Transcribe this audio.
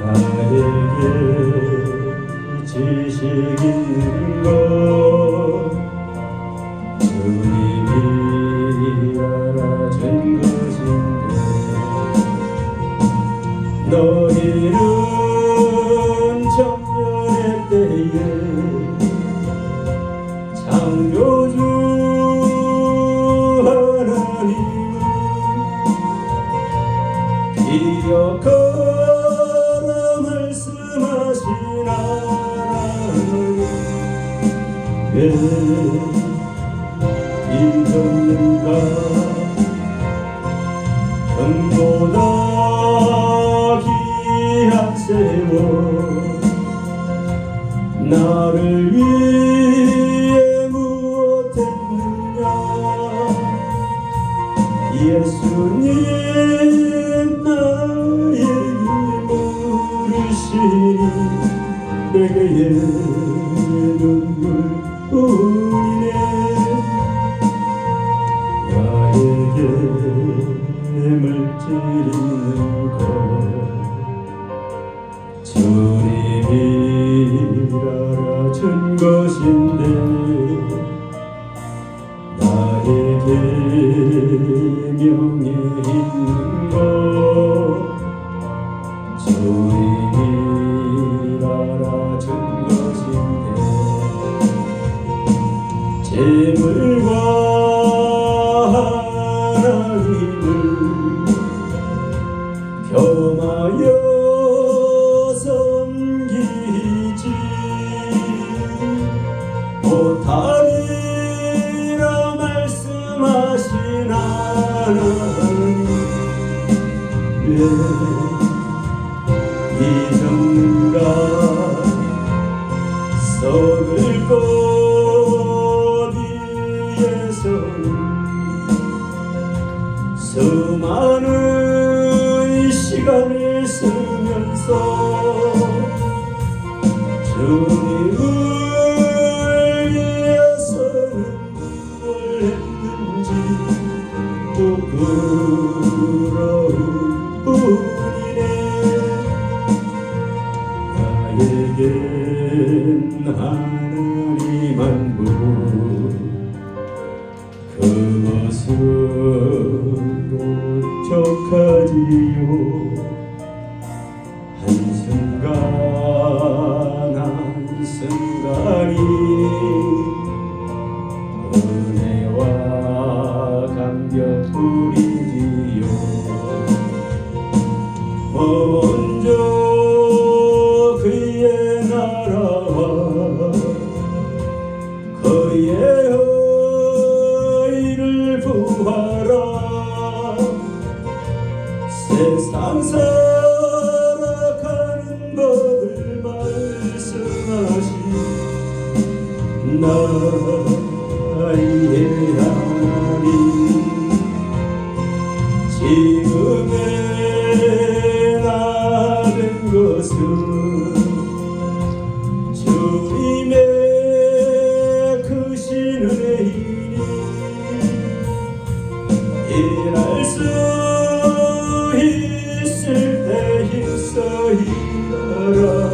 나에게 지식 있는 것. 주님이 알아준 것인데 너희는 천년의 때에 창조주 왜 잊었는가 금보다 귀한 세월 나를 위해 무엇했느냐 예수님 나의 물으시니 내게 명예 있는 것. 주님이 알아준 것인데 재물과 하나님을 겸하여 썩을 것 위에서는 수많은 시간을 쓰면서 주님을 위해서는 뭘 했는지 부끄 나에겐 하나님 한 분 그것으로 족하지요 나의 하나님 지금의 나된 것은 주님의 크신 은혜이니 일할 수 있을 때 힘써 일하라